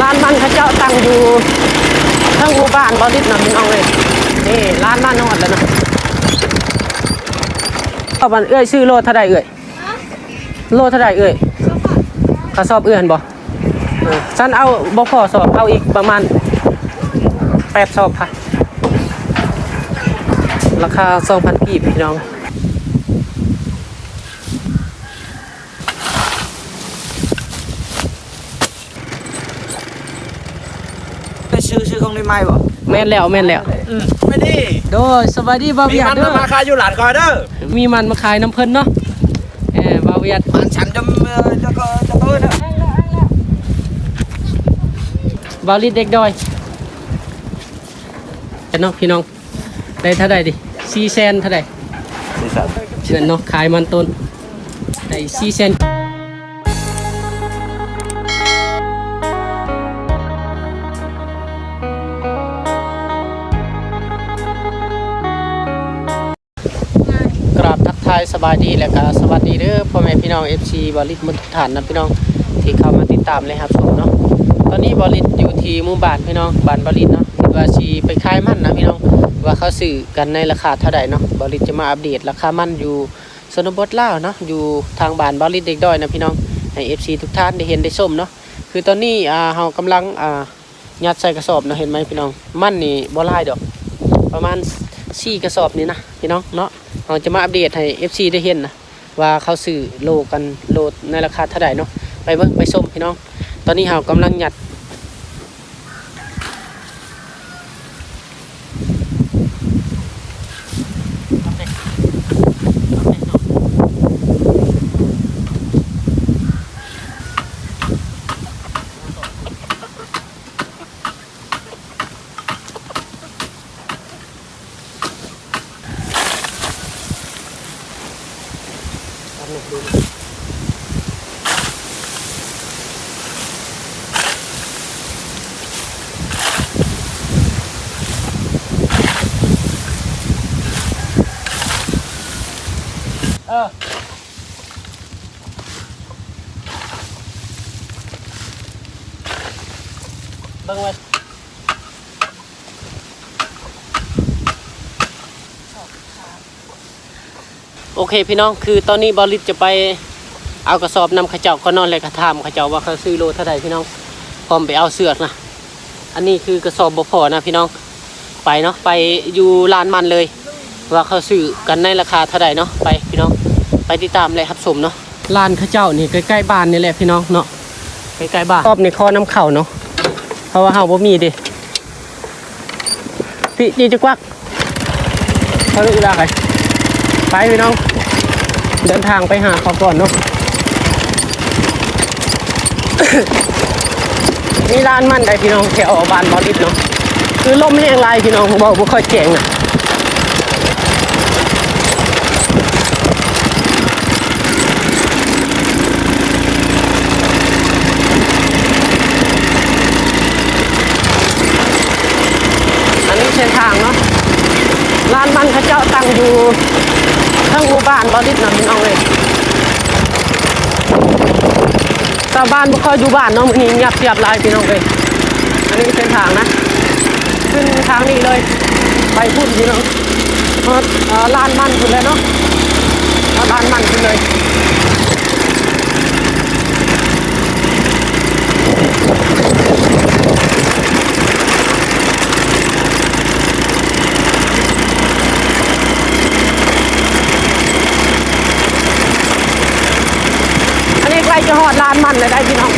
ร้านมันเขาเจ้าตั้งอยู่ทั้งหมู่บ้านบอดิสนะพี่น้องเลยนี่ร้านบ้านนอดแล้วนะเอาบันเอ้ยซื้อโลเท่าใดเอ้ยโลเท่าใดเอ้ยเขาสอบเอื้อนบ่เออฉันเอาบ่พอสอบเอาอีกประมาณแปดสอบค่ะราคา2,000กีบพี่น้อง ไปซื้อซื้อของ ได้ไหมบ่แม่นแล้วแม่นแล้วไม่ดีโดยสวัสดีบ่าวมีเวียดมันเด้อมาขายอยู่หลานคอยเด้อมีมันมาขายน้ำเพิ่นเนาะเออบ่าวเวียดมันฉันจะเอ่อจะก็จะเพิ่นเด้อบ่าวลิดเด็กดอยแต่เนาะพี่น้องได้เท่าใดดิ4แสนเท่าใด นี่สัตว์เชิญเนาะขายมันต้นได้4แสน บายดีแล้วก็สวัสดีเด้อพ่อแม่พี่น้อง FC บอลิดมุทุกฐานนะพี่น้องที่เข้ามาติดตามเลยครับผมเนาะตอนนี้บอลิดอยู่ที่มู่บ้านพี่น้องบ้านบอลิดเนาะคิดว่าชีไปขายมันนะพี่น้องว่าเขาซื้อกันในราคาเท่าใดเนาะบอลิดจะมาอัปเดตราคามันอยู่สนบทล่าเนาะอยู่ทางบ้านบอลิดเด็กด้อยนะพี่น้องให้ FC ทุกท่านได้เห็นได้ชมเนาะคือตอนนี้อ่าเฮากำลังอ่ายัดใส่กระสอบเนาะเห็นไหมพี่น้องมันนี่บ่หลายดอก ประมาณสี่กระสอบนี่นะพี่น้องเนาะ เราจะมาอัปเดตให้ FC ได้เห็นนะว่าเขาซื้อโลกันโลดในราคาเท่าไหร่เนาะไปเบิ่งไปส้มพี่น้อง ตอนนี้เรากำลังหยัด บิ่งไว้โอเคพี่น้องคือตอนนี้บอลลิตจะไปเอากระสอบนำข้าเจ้าก็นอนเลยกระทามเข้าเจ้าว่าเขาซื้อโลเท่าไหร่พี่น้องพร้อมไปเอาเสือกนะอันนี้คือกระสอบบ่พอนะพี่น้องไปเนาะไปอยู่ลานมันเลย ว่าเขาซื้อกันในราคาเท่าไหร่เนาะไปพี่น้องไปติดตามเลยครับชมเนาะลานข้าเจ้านี่ใกล้ๆบ้านนี่แหละพี่น้องเนาะใกล้ๆบ้านรอบในคอน้ำเข่าเนาะ เพราะว่าเฮาบ่มีดิพี่ดีจะกวักเขาลูกอีลาไปไปพี่น้อง เดินทางไปหาเขาก่อนเนาะนี่ร้านมันได้พี่น้องแถวบ้านบอลิสเนาะคือลมแห้งลายพี่น้องบอกบ่ค่อยเจ๋งอะอันนี้เส้นทางเนาะร้านมันเขาเจ้าตั้ง อยู่ทั้งหมู่บ้านบอลิสนะพี่น้องเลยชาวบ้านบ่ค่อยอยู่บ้านเนาะมื้อนี้เงียบเสียบลายพี่น้องเลยอันนี้เส้นทางนะ ขึ้นทางนี้เลย ไปพุ่นพี่น้องเอ่อเอ่อลานมันขึ้นเลยเนาะเอาลานมันขึ้นเลย อันนี้ใกล้ จะหอดลานมันเลยได้พี่น้อง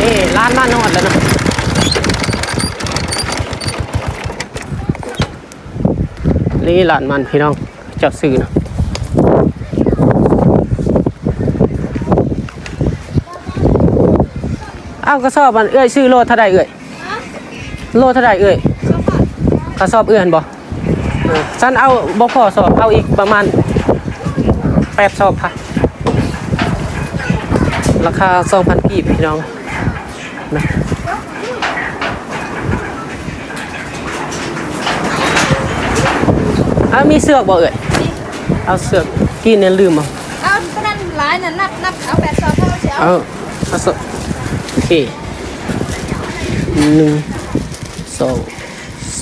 นี่ร้านมานหอนแล้วนะนี่ร้านมันพี่น้องจับซื้อนะ ก็สอบมันเอื้อยชื่อโลดท่าใดเอื้อยโลดท่าใดเอื้อยกราสอบเอื้อนบ่ฉันเอาบ่พอสอบเอาอีกประมาณแปดสอบค่ะ ราคาสองพันกีบพี่น้องนะเอามีเสือกบ่เอ่ยเอาเสือกกี่เนี่ยลืมเอาเอานั่นหลายเนี่ยนับนับเอาแปดสอบเท่าเสียเอาเอา โอเคหนึ่งสอง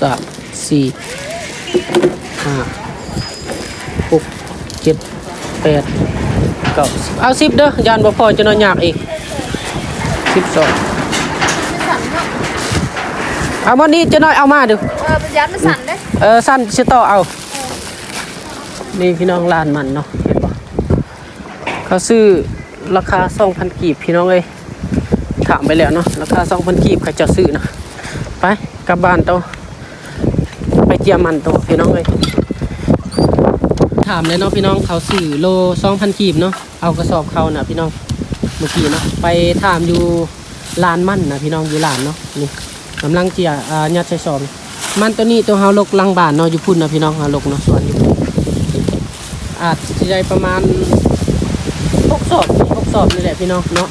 สามสี่ห้าหกเจ็ดแปดเก้าสิบเอาสิบเด้อยานบ่พอจะนอนยากอีกสิบสองสั่นเนาะเอาวันนี้จะน้อยเอามาดูเออประหยัดมันสั่นเด้เออสั้นสิต่อเอา นี่พี่น้องร้านมันเนาะเห็นปะเขาซื้อราคา2,000กีบพี่น้องเอ้ย ถามไปแล้วเนาะราคา2,000กีบใครจะซื้อนะไปกลับบ้านโตวไปเจียมันโตวพี่น้องเอ้ยถามเลยเนาะพี่น้องเขาซื้อโล2,000กีบเนาะเอากระสอบเขานะพี่น้องเมื่อกี้เนาะไปถามอยู่ลานมันนะพี่น้องอยู่ลานเนาะนี่กำลังเจียอ่ายัดใส่ซองมันตัวนี้ตัวเฮาลกลังบานเนาะอยู่พุ่นนะพี่น้องเฮาลกเนาะสวนอยู่อาจสิได้ประมาณ6สอบ6สอบนี่แหละพี่น้องเนาะ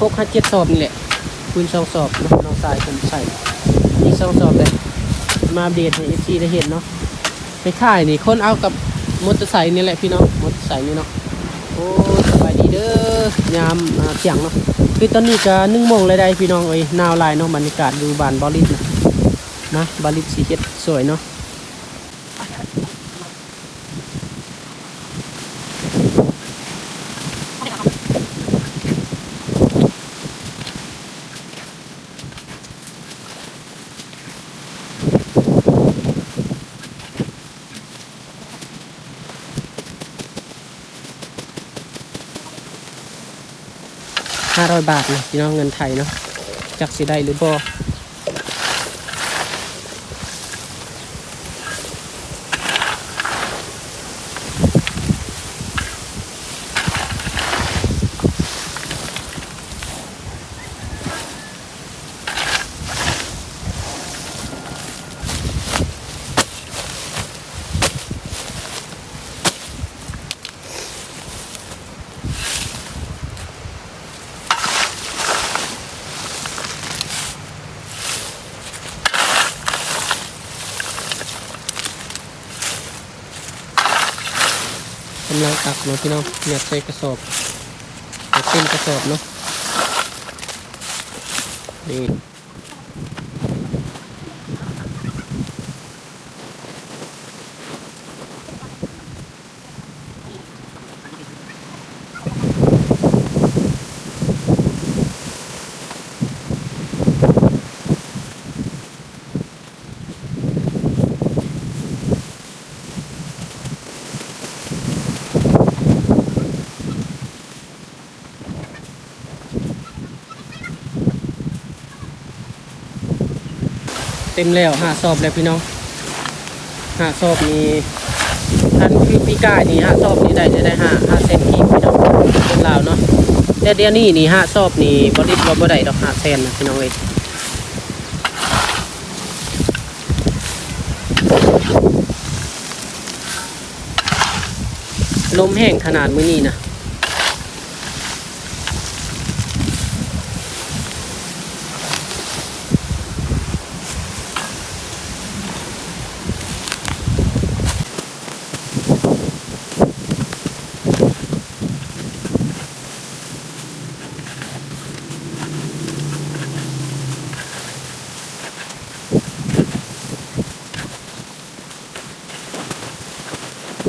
6 5 7สอบนี่แหละคูณสอบเนาะน้องสายผมใส่อีก2สอบเลยมาเดตให้ FC ได้เห็นเนาะไปถ่ายนี่คนเอากับมอเตอร์ไซค์นี่แหละพี่น้องมอเตอร์ไซค์นี่เนาะโอ้สบายดีเด้อยามเที่ยงเนาะคือตอนนี้ก็1โมงเลยได้พี่น้องเอ้ยนาวลายเนาะบรรยากาศอยู่บ้านบอลิสนะนะบาลิสีเจ็ดสวยเนาะ ห้าร้อยบาทเนาะพี่น้องเงินไทยเนาะจักสิได้หรือบ่ ผักเนาะพี่น้องเนี่ยใส่กระสอบเต็มกระสอบเนาะนี่ เต็มแล้วห้าสอบแล้วพี่น้องห้าสอบนี้ท่านคือปีกายนี่ห้าสอบนี่ได้จะได้ห้าห้าเซนกีพี่น้องเป็นลาวเนาะแต่เดี๋ยวนี้นี่ห้าสอบนี่บริษัทว่าบ่ได้ดอกห้าเซนนะพี่น้องเอ้ยลมแห้งขนาดมือนี้นะ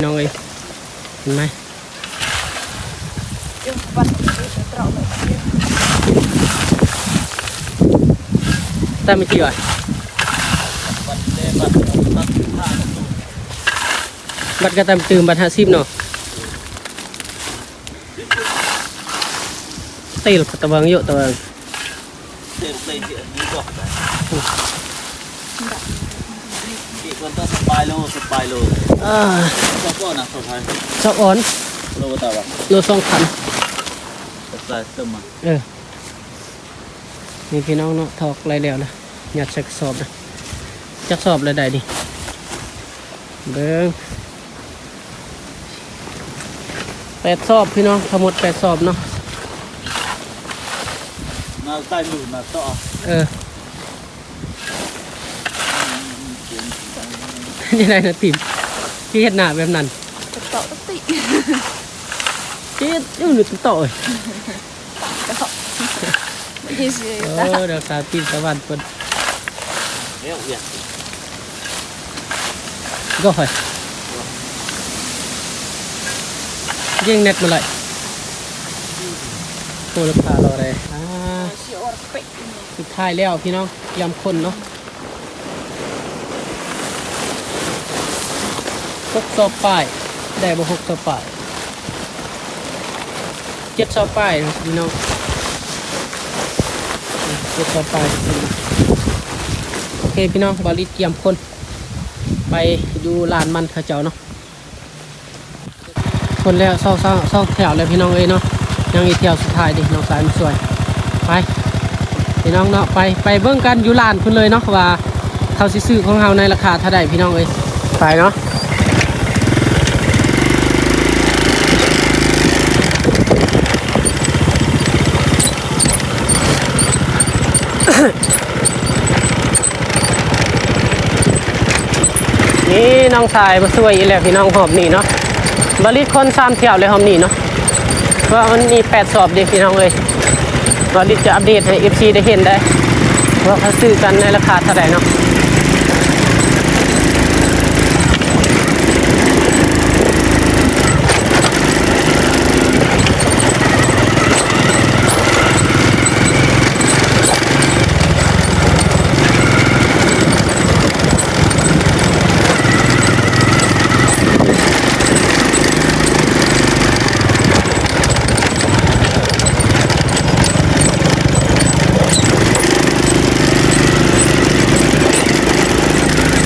พี่น้องเอ้ยเห็นไหม จุ่มวันตรอกเลยตามไม่กี่วันบัตรกระตามตื่มบัตรห้าสิบเนาะเตีลตะวังเยอะตะวังเต็มเต็มเยอะนี่ก็อีกคนต้องสบายโลสบายโลอ่าก็ก็นะสบายชอบอ่อนโลตาวะโลสองพัน สบายเติมมาเออนี่พี่น้องเนาะถอกไรแล้วนะอยากชักสอบนะจักสอบอะไรใดดิเบิ้งแปดสอบพี่น้องทั้งหมดแปดสอบเนาะมาใต้หลุมมาต่อเออยังไงนะติมที่เห็นหน้าแบบนั้น จะเตาะติ เจ๊ ยังหนึ่งต่อยไม่ใช่สิเออเดี๋ยวสาวตีนตะวันเปิดเนี่ยเนี่ยก็หอยยิงเน็ตมาเลยโคลพารออะไรอ่าเสียวอดเป็ดสุดท้ายแล้วพี่น้องยำคนเนาะหกสอบป้ายได้บ่หกสอบป้าย เจ็ดสอป้ายนะพี่น้องเจ็ดสอป้ายโอเคพี่น้องบาลิเตรียมคน ไปอยู่ลานมันเขาเจ้าเนาะคนแล้วเศร้าเศร้าเศร้าแถวเลยพี่น้องเอ้ยเนาะยังอีกแถวสุดท้ายดิน้องสายมันสวยไปพี่น้องเนาะไปไปเบิ่งกันอยู่ร้านคุณเลยเนาะว่าเขาสิซื้อของเราในราคาเท่าใดพี่น้องเอ้ยไปเนาะ นี่น้องชายมาช่วยอีแล้วพี่น้องหอมนี่เนาะบริษคนสามเที่ยวเลยหอมนี่เนาะเพราะมันมีแปดสอบเด็กพี่น้องเลยบริษจะอัปเดตให้เอฟซีได้เห็นได้ ว่าเขาซื้อกันในราคาเท่าไหร่เนาะ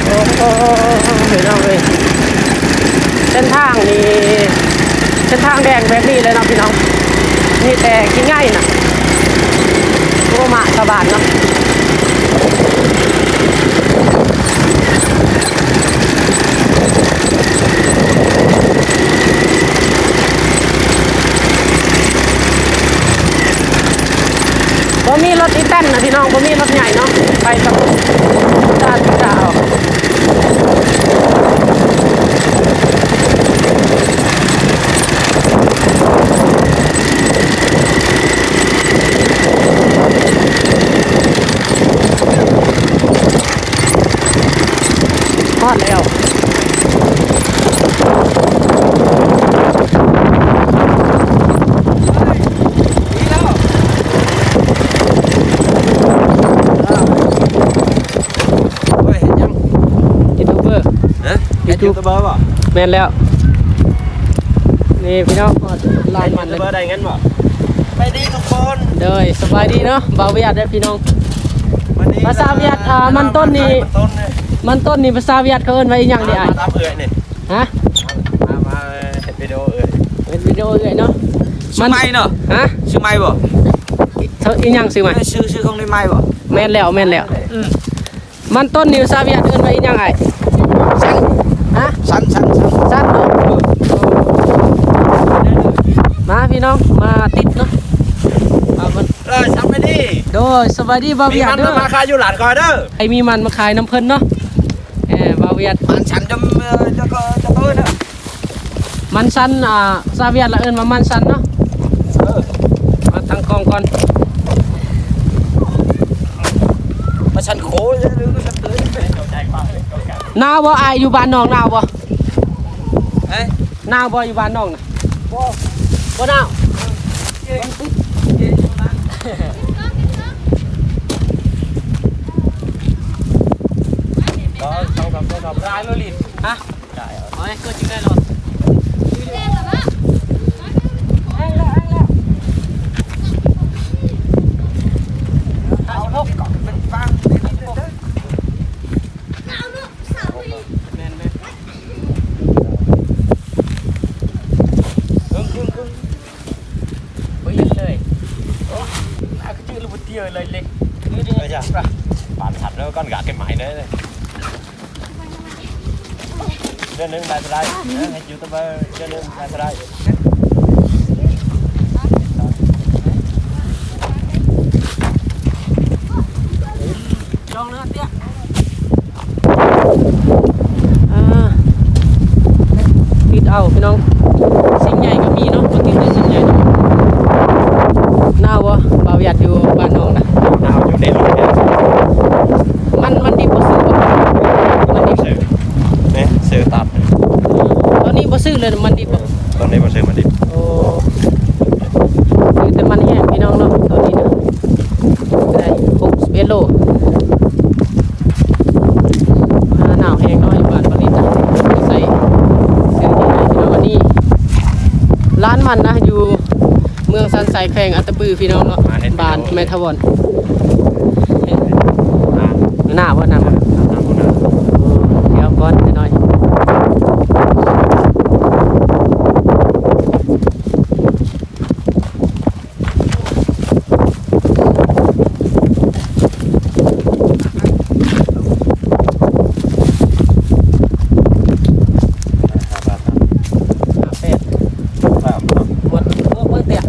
โอ้โหพี่น้องเลยเส้นทางนี่เส้นทางแดงแบบนี้เลยเนาะพี่น้องนี่แต่กินง่ายนะโอ้มาสบานเนาะบ่มีรถอีแตนนะพี่น้องบ่มีรถใหญ่เนาะไปกับด้านเจ้าทอดแล้ว เฮ้ ยเห็นยังยูทูบเบอร์ฮะเห็นยูทูบเบอร์ป่ะแม่นแล้ว นี่พี่น้องทอดลานเห็นมัยูนเลทูยบเบอร์ได้งั้นป่ะไปดีทุกคนเด้ยสบายดีเนาะเบาเวียดเด้อพี่น้องวันนี้ภาษาเวียดอ่ามันต้นนี่ มันต้นนี่มันต้นนี่ภาษาเวียดเขาเอิ้นไว้อีหยังดิอะมาตามเอ่ยนี่ฮะมามาเห็นวิดีโอเอ่ยเป็นวิดีโอเลยเนาะ ชื่อไม้เนาะฮะชื่อไม้บ่เธออีหยังซื้อมาชื่อชื่อของในไม้บ่แม่นแล้วแม่นแล้วมันต้นนี่ภาษาเวียดเอิ้นไว้อีหยังไอ้สั้นฮะสั้นสั้นสั้นสั้นเนาะมาพี่น้องมาติดเนาะเอามันเออทำไปดิโดยสบายดีเบามีเวียดมันเด้อมาขายอยู่หลานคอยเด้อใครมีมันมาขายน้ำเพิ่นเนาะ เออเบาเวียด มันฉันจะเอ่อจะก็จะเพิ่นเด้อ มันสันอ่าซาเวียดละเอิ้นว่ามันสันเนาะ เออ มาตั้งกล้องก่อน มาฉันโคจะหรือก็ฉันตื้อเข้าใจป่ะเข้าใจ หนาวบ่อายอยู่บ้านน้องหนาวบ่ เฮ้ย หนาวบ่อยู่บ้านน้องน่ะบ่บ่หนาว องทำต้องทำร้ายโลลินฮะได้เหรอเอาให้เกิดจริงได้หรอห้าสิบหกเป็นฟังเป็นเด้อแม่นแม่นครึ่งครึ่งครึ่งบ่เห็นเลยโอ้าก็ชื่อลูกเตียเลยเล็กนี่ดิเออจ้ะปานฉัดแล้วก้อนกะ cái máy nữa này cho nên lại đây hay youtuber cho nên lại đây ลองเนื้อเตี้ยอ่าเอาพี่น้อง สิ่งใหญ่ก็มีเนาะมากินได้สิ่งใหญ่เนาะหนาวบ่บ่าวหยัดอยู่บ้านน้องนะ หนาวอยู่ในรถเนี่ย มันมันดิบบ่ซื้อบ่มันดิบ ซื้อเนี่ยซื้อตัด ตอนนี้บ่ซื้อ เลยมันดิบบ่ตอนนี้มาซื้อมาดิโอ้ซื้อแต่มันแห้งพี่น้องเนาะตอนนี้นะได้61โลอ่าหนาวแห้งเนาะอยู่บ้านบ่นี้จ้ะใส่เสื้อที่ไหนพี่น้องอันนี้ร้านมันนะอยู่เมืองสันไซแขวงอัตตปือพี่น้องเนาะบ้านแมทาวอนหน้าว่าน้ำเดี๋ยวก่อนหน่อยหาแปดหมดพวกเมื่อเตี้ย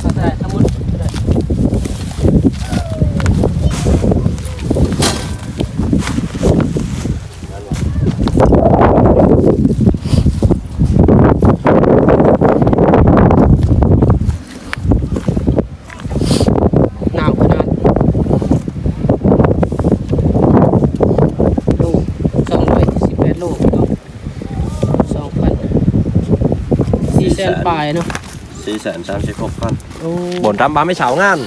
เอาได้ทั้งหมดได้หนาวขนาดลูกสองร้อยสิบแปดลูกเนาะสองพันสี่แส นปลายเนาะสี่แสนสามสิบหกพันโอ้บนทำบ้าไม่เฉางาน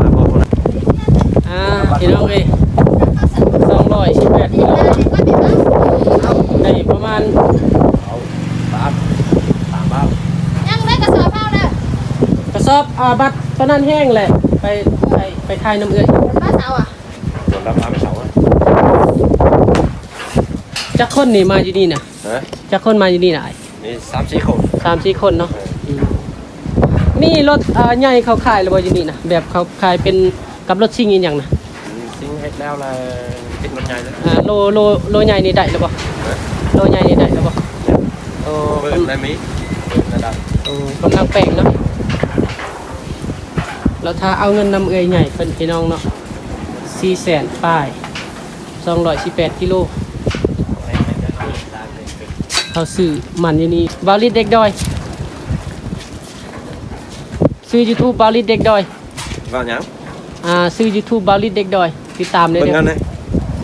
มาพวกนั้นอ่าพี่น้องเอ้ยสองร้อยสิบแปดกิโลได้ประมาณสามสามบ้านยังได้กระสอบเปล่าเลยกระสอบอาบัตรตอนนั้นแห้งแหละ ไปไปไปทายน้ำเอื้อย บ้านสาวอะ บนทำบ้าไม่เฉางาน จักคนนี่มาอยู่นี่นะนะจักคนมาอยู่นี่นะไอ้นี่สามสี่คนสามสี่คนเนาะอืมมีรถอ่าใหญ่เขาขายหรือว่าอยู่นี่นะแบบเขาขายเป็นกับรถชิ่งอีกอย่างนะซิงเฮ็ดแล้วละติดมันใหญ่เลยอ่าโลโลโลใหญ่นี่ได้หรือเปล่าโลใหญ่นี่ได้หรือเปล่าโอ้เบิ่งได้มีระดับโอ้กำลังแปลงเนาะเราถ้าเอาเงินนำเอื้อยใหญ่เป็นพี่น้องเนาะสี่แสนป้ายสองร้อยสิบแปดกิโล เขาซื้อมันอยู่นี่บาลิดเด็กดอย ซื้อ YouTube บาลิดเด็กดอยว่าหยังอ่าซื้อ YouTube บาลิดเด็กดอย ติดตามเลยเบิ่งเด้กันอเลย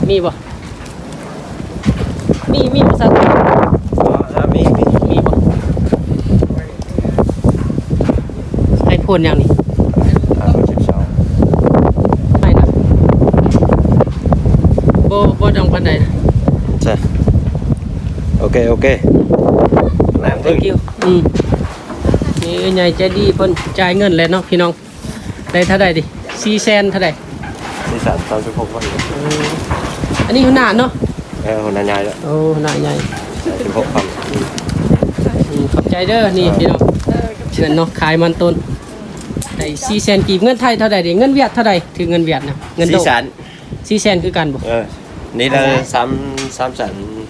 มีบ่มีมีภาษาไทยอ่ามีมีมีบ่ไอโฟนยังนี่อ่าสิบสองไม่นะบ่บ่ดังปานใดนะใช่โอ เคโอเคแหลมตึ้ง thank you อืมนี่ใหญ่ใจดีเพิ่นจ่ายเงินแล้วเนาะพี่น้องได้เท่าใดดิ4แสนเท่าใดสี่แสนสามสิบหกพันเอออันนี้หัวหน้าเนาะเออคนนั้นใหญ่แล้วโอ้หัวหน้าใหญ่สิบหกพันอืมขอบใจเด้อนี่พี่น้องเงินเนาะขายมันต้นได้สี่แสนกีบเงินไทยเท่าไหร่ดิเงินเวียดเท่าไหร่ถือเงินเวียดนะเงินโดสี่แสนสี่แสนคือกันบ่เออนี่ là sáu sáu sẵn em không โอน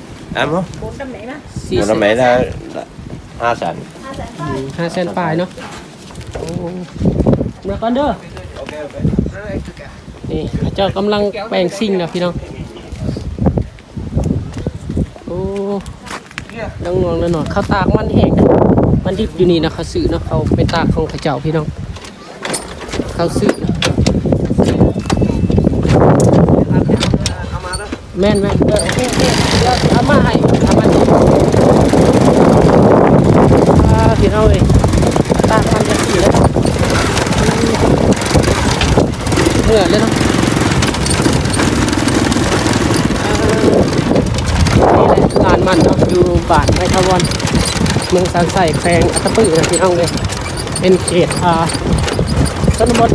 ตำแหน่งนะ สี่ một แส năm น mấy là là hai sẵn ห้าแสนอืมห้าแสนปลายเนาะโอ้มาก่อนเด้อนี่เจ้ากำลังแปลงซิ่งนะพี่น้องโอ้ดังนวงแล้วหน่อยเขาตากมันแห้งนะมันดิบอยู่นี่นะเขาซื้อเนาะเขาไปตากของเขาเจ้าพี่น้อง เขาซื้อนะ แม่นแม่นเออโอเคเดี๋ยวเอามาให้เอามาให้อ่าพี่น้องเอ้ยตากมันจะสีเลยเหนื่อยเลยเนาะลานมันเนาะอยู่บ้านไม้ทวันเมืองสันใส่แขวงอัตตปือนะพี่น้องเลยเป็นเขตอ่าชนบท